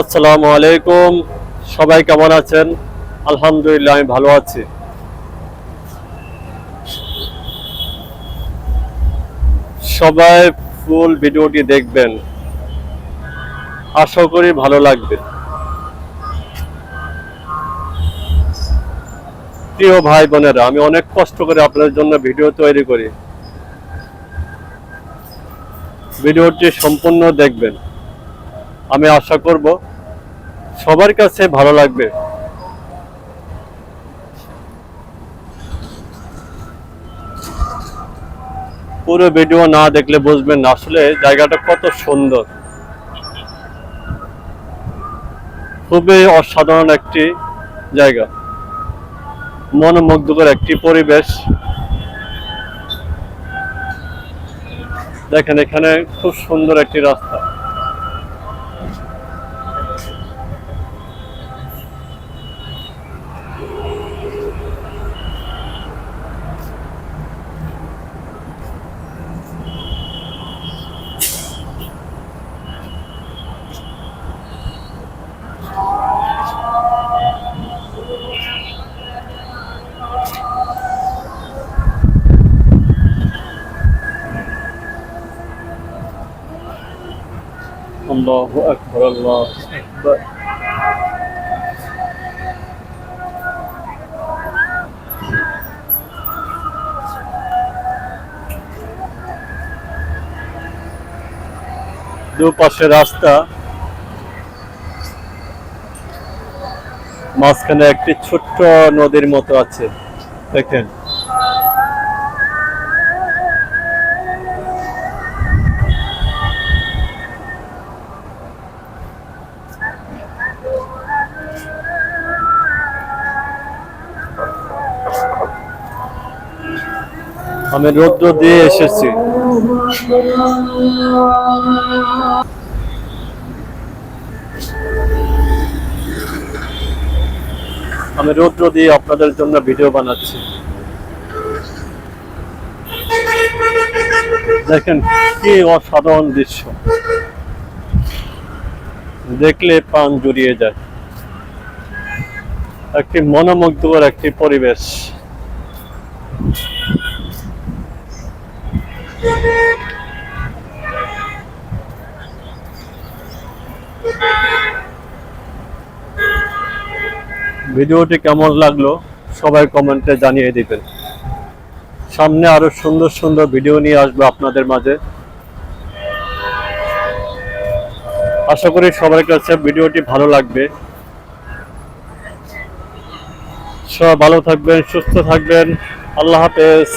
আসসালামু আলাইকুম। সবাই কেমন আছেন? আলহামদুলিল্লাহ, আমি ভালো আছি। সবাই ফুল ভিডিওটি দেখবেন। আশা করি ভালো লাগবে। প্রিয় ভাই বোনেরা, আমি অনেক কষ্ট করে আপনাদের জন্য ভিডিও তৈরি করি। ভিডিওটি সম্পূর্ণ দেখবেন। আমি আশা করব সবার কাছে ভালো লাগবে। পুরো ভিডিও না দেখলে বুঝবেন আসলে জায়গাটা কত সুন্দর। খুবই অসাধারণ একটি জায়গা। মনোমুগ্ধকর একটি পরিবেশ। দেখেন এখানে খুব সুন্দর একটি রাস্তা। আল্লাহু আকবার আল্লাহু আকবার দুপাশে রাস্তা মাঝখানে একটি ছোট্ট নদীর মতো আছে দেখেন। আমি রৌদ্র দিয়ে এসেছি। আমি রৌদ্র দিয়ে আপনাদের জন্য ভিডিও বানাচ্ছি। দেখেন কি অসাধারণ দৃশ্য। দেখলে প্রাণ জুড়িয়ে যায়। একটি মনোমুগ্ধকর একটি পরিবেশ। ভিডিওটি কেমন লাগল সবাই কমেন্টে জানিয়ে দিবেন। সামনে আরও সুন্দর সুন্দর ভিডিও নিয়ে আসব আপনাদের মাঝে। আশা করি সবার কাছে ভিডিওটি ভালো লাগবে। সবাই ভালো থাকবেন, সুস্থ থাকবেন। আল্লাহ হাফেজ।